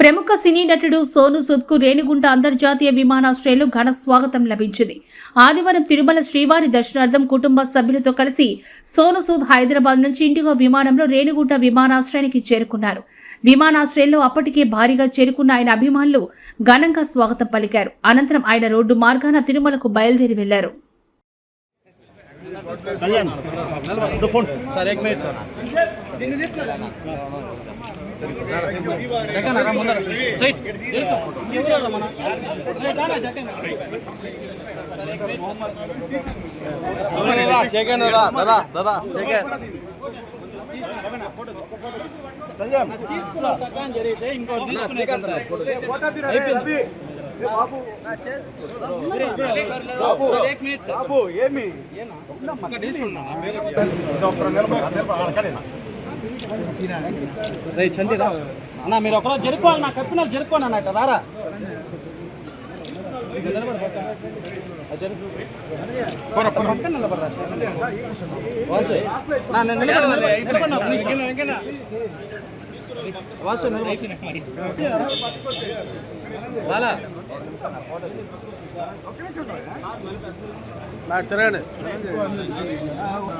ప్రముఖ సినీ నటుడు సోను సుద్కు రేణిగుంట అంతర్జాతీయ విమానాశ్రయంలో ఘన స్వాగతం లభించింది. ఆదివారం తిరుమల శ్రీవారి దర్శనార్థం కుటుంబ సభ్యులతో కలిసి సోను సూద్ హైదరాబాద్ నుంచి ఇండిగో విమానంలో రేణిగుంట విమానాశ్రయానికి చేరుకున్నారు. విమానాశ్రయంలో అప్పటికే భారీగా చేరుకున్న ఆయన అభిమానులు ఘనంగా స్వాగతం పలికారు. అనంతరం ఆయన రోడ్డు మార్గాన తిరుమలకు బయలుదేరి వెళ్ళారు. కళ్యాణ్ ఫోన్. సార్ ఎక్ మినిట్ సార్. దీన్ని తీసుకున్నారా సైట్ తీసుకోవాలి మన? దాదా సెకండ్ దాదా అన్న మీరు ఒకరోజు జరుపుకోవాలి నాకు చెప్పినారు జరుపుకోండి అన్నట్టు. రారా. నిలబడరా ವಾಸು ಬಾಲ నాకు తిరగండి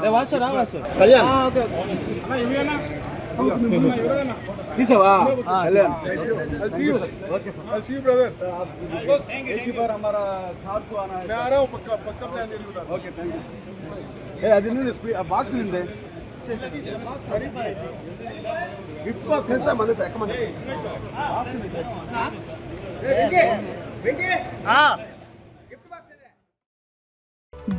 వాసు రా వాసు కళ్యాణ్ తీసావా కళ్యాణ్ ఓకే బ్రదర్ పక్క పక్క ప్లాన్ ఓకే థ్యాంక్ యూ అది బాక్స్ నిండే గిఫ్ట్ బాక్స్ వేస్తే మన ఎక్కమంది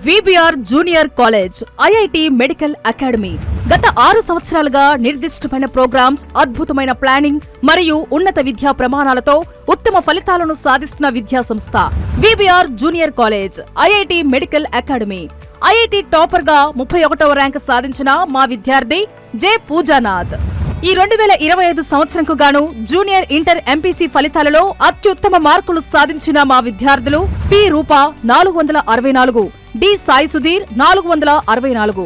VBR junior college IIT medical academy. గత ఆరు సంవత్సరాలుగా నిర్దిష్టమైన ప్రోగ్రామ్స్ అద్భుతమైన ప్లానింగ్ మరియు ఉన్నత విద్యా ప్రమాణాలతో ఉత్తమ ఫలితాలను సాధిస్తున్న విద్యా సంస్థ VBR junior college IIT medical academy. IIT టాపర్గా ముప్పై ఒకటవ ర్యాంక్ సాధించిన మా విద్యార్థి జె. పూజానాథ్. ఈ రెండు వేల ఇరవై ఐదు సంవత్సరంకు గాను జూనియర్ ఇంటర్ ఎంపీసీ ఫలితాలలో అత్యుత్తమ మార్కులు సాధించిన మా విద్యార్థులు పి. రూప నాలుగు వందల అరవై నాలుగు డి. సాయి సుధీర్ నాలుగు వందల అరవై నాలుగు.